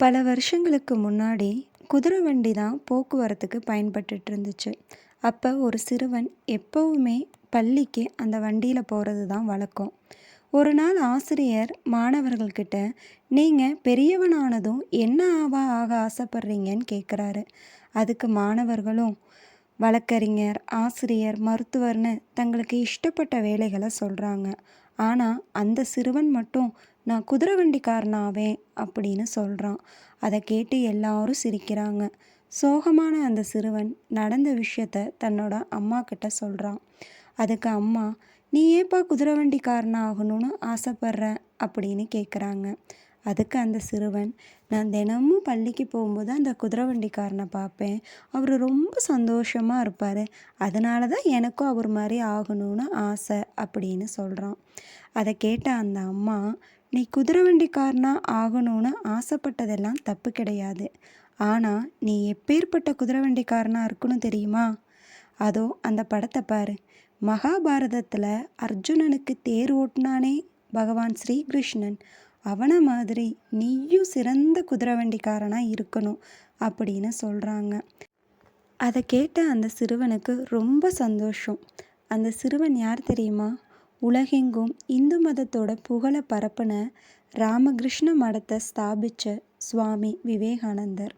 பல வருஷங்களுக்கு முன்னாடி குதிரை வண்டி தான் போக்குவரத்துக்கு பயன்பட்டுட்டு இருந்துச்சு அப்போ ஒரு சிறுவன் எப்போவுமே பள்ளிக்கு அந்த வண்டியில் போகிறது தான் வழக்கம். ஒரு நாள் ஆசிரியர் மாணவர்கள்கிட்ட நீங்கள் பெரியவனானதும் என்ன ஆவா ஆக ஆசைப்படுறீங்கன்னு கேட்குறாரு அதுக்கு மாணவர்களும் வழக்கறிஞர் ஆசிரியர் மருத்துவர்னு தங்களுக்கு இஷ்டப்பட்ட வேலைகளை சொல்கிறாங்க ஆனால் அந்த சிறுவன் மட்டும் நான் குதிரை வண்டிக்காரனாவே அப்படின்னு சொல்கிறான் அதை கேட்டு எல்லாரும் சிரிக்கிறாங்க. சோகமான அந்த சிறுவன் நடந்த விஷயத்த தன்னோட அம்மா கிட்ட சொல்கிறான் அதுக்கு அம்மா நீ ஏப்பா குதிரை வண்டிக்காரன் ஆகணும்னு ஆசைப்பட்ற? அப்படின்னு கேட்குறாங்க அதுக்கு அந்த சிறுவன் நான் தினமும் பள்ளிக்கு போகும்போது அந்த குதிரை வண்டிக்காரனை பார்ப்பேன். அவர் ரொம்ப சந்தோஷமாக இருப்பார். அதனால தான் எனக்கும் அவர் மாதிரி ஆகணும்னு ஆசை அப்படின்னு சொல்கிறான் அதை கேட்ட அந்த அம்மா நீ குதிரை வண்டிக்காரனா ஆகணும்னு ஆசைப்பட்டதெல்லாம் தப்பு கிடையாது. ஆனால் நீ எப்பேற்பட்ட குதிரை வண்டிக்காரனாக இருக்கணும் தெரியுமா? அதோ அந்த படத்தை பாரு. மகாபாரதத்தில் அர்ஜுனனுக்கு தேர் ஓட்டினானே பகவான் ஸ்ரீகிருஷ்ணன். அவனை மாதிரி நீயும் சிறந்த குதிரை வண்டிக்காரனாக இருக்கணும் அப்படின்னு சொல்கிறாங்க அதை கேட்ட அந்த சிறுவனுக்கு ரொம்ப சந்தோஷம். அந்த சிறுவன் யார் தெரியுமா? உலகெங்கும் இந்து மதத்தோட புகழை பரப்பின ராமகிருஷ்ண மடத்தை ஸ்தாபித்த சுவாமி விவேகானந்தர்.